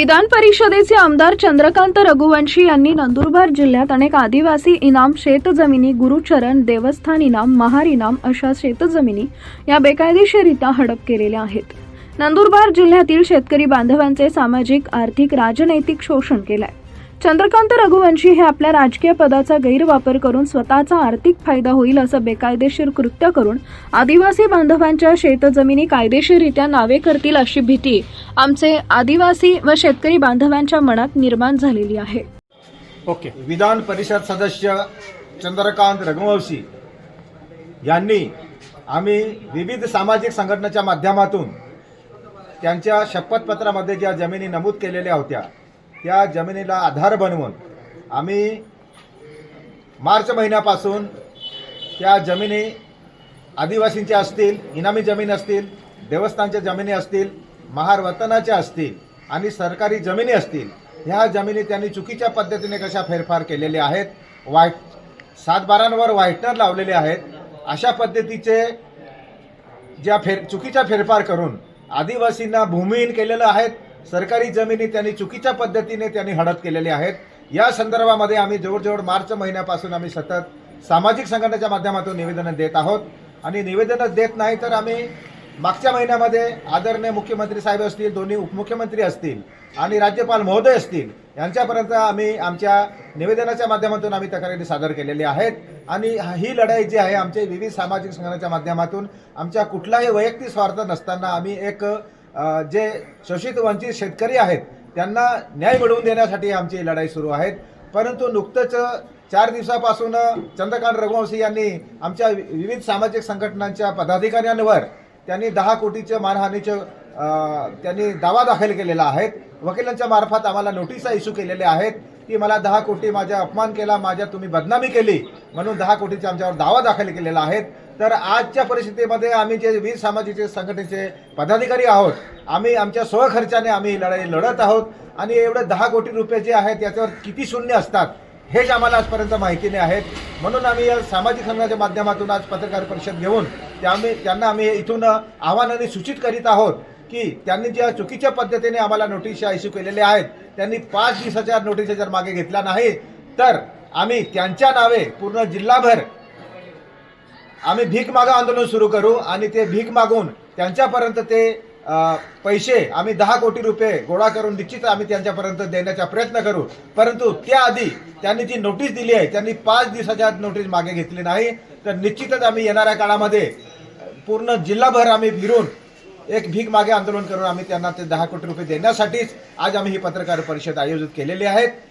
विधान परिषदेचे आमदार चंद्रकांत रघुवंशी यांनी नंदुरबार जिल्ह्यात अनेक आदिवासी इनाम शेतजमिनी गुरुचरण देवस्थान इनाम महार इनाम अशा शेतजमिनी या बेकायदेशीरित्या हडप केलेल्या आहेत. नंदुरबार जिल्ह्यातील शेतकरी बांधवांचे सामाजिक आर्थिक राजनैतिक शोषण केलंय. चंद्रकांत रघुवंशी हे आपल्या राजकीय पदाचा गैरवापर करून स्वतःचा आर्थिक फायदा होईल असं बेकायदेशीर कृत्य करून आदिवासी बांधवांच्या शेतजमिनी कायदेशीररित्या नावे करतील अशी भीती आमचे आदिवासी व शेतकरी बांधवांच्या मनात निर्माण झालेली आहे. ओके. विधान परिषद सदस्य चंद्रकांत रघुवंशी यांनी आम्ही विविध सामाजिक संघटनेच्या माध्यमातून त्यांच्या शपथपत्रामध्ये ज्या जमिनी नमूद केलेल्या होत्या त्या जमिनीला आधार बनवून आम्ही मार्च महिन्यापासून त्या जमिनी आदिवासींच्या असतील इनामी जमीन असतील देवस्थानच्या जमिनी असतील महारवतनाच्या असतील आणि सरकारी जमिनी असतील ह्या जमिनी त्यांनी चुकीच्या पद्धतीने कशा फेरफार केलेले आहेत वाईट सात बारांवर व्हाईटनर लावलेले आहेत अशा पद्धतीचे ज्या फेर चुकीचा फेरफार करून आदिवासींना भूमिहीन केलेलं आहेत सरकारी जमिनी त्यांनी चुकीच्या पद्धतीने त्यांनी हडप केलेल्या आहेत. या संदर्भामध्ये आम्ही जवळजवळ मार्च महिन्यापासून आम्ही सतत सामाजिक संघटनेच्या माध्यमातून निवेदनं देत आहोत. आणि निवेदनं देत नाही तर आम्ही मागच्या महिन्यामध्ये आदरणीय मुख्यमंत्री साहेब असतील दोन्ही उपमुख्यमंत्री असतील आणि राज्यपाल महोदय असतील यांच्यापर्यंत आम्ही आमच्या निवेदनाच्या माध्यमातून आम्ही तक्रारी सादर केलेल्या आहेत. आणि ही लढाई जी आहे आमच्या विविध सामाजिक संघटनाच्या माध्यमातून आमच्या कुठलाही वैयक्तिक स्वार्थ नसताना आम्ही एक जे शोषित वंचित शेतकरी आहेत त्यांना न्याय मिळवून देण्यासाठी आमची लढाई सुरू आहेत. परंतु नुकतंच चार दिवसापासून चंद्रकांत रघुवंशी यांनी आमच्या वि- विविध सामाजिक संघटनांच्या पदाधिकाऱ्यांवर त्यांनी दहा कोटीचे मानहानीचं त्यांनी दावा दाखल केलेला आहे. वकिलांच्या मार्फत आम्हाला नोटिसा इश्यू केलेल्या आहेत. की मला दहा कोटी माझ्या अपमान केला माझ्या तुम्ही बदनामी केली म्हणून दहा कोटीचा आमच्यावर दावा दाखल केलेला आहे. तर आजच्या परिस्थितीमध्ये आम्ही जे वीर सामाजिक संघटनेचे पदाधिकारी आहोत आम्ही आमच्या स्वखर्चाने आम्ही लढाई लढत आहोत आणि एवढे दहा कोटी रुपये जे आहेत याच्यावर किती शून्य असतात हेच आम्हाला आजपर्यंत माहिती नाही आहेत. म्हणून आम्ही या सामाजिक संघाच्या माध्यमातून आज पत्रकार परिषद घेऊन त्यामुळे त्यांना आम्ही इथून आव्हानाने सूचित करीत आहोत की त्यांनी ज्या चुकीच्या पद्धतीने आम्हाला नोटिसा इश्यू केलेल्या आहेत त्यांनी पाच दिवसाच्या नोटिसा जर मागे घेतला नाही तर आम्ही त्यांच्या नावे पूर्ण जिल्हाभर आम्ही भीक मागा आंदोलन सुरू करू आणि ते भीक मागून त्यांच्यापर्यंत ते पैसे आम्ही दहा कोटी रुपये गोळा करून निश्चित आम्ही त्यांच्यापर्यंत देण्याचा प्रयत्न करू. परंतु त्याआधी त्यांनी जी नोटीस दिली आहे त्यांनी पाच दिवसाच्या नोटीस मागे घेतली नाही तर निश्चितच आम्ही येणाऱ्या काळामध्ये पूर्ण जिल्हाभर आम्ही फिरून एक भीक मागे आंदोलन करून आम्ही त्यांना ते दहा कोटी रुपये देण्यासाठीच आज आम्ही ही पत्रकार परिषद आयोजित केलेली आहेत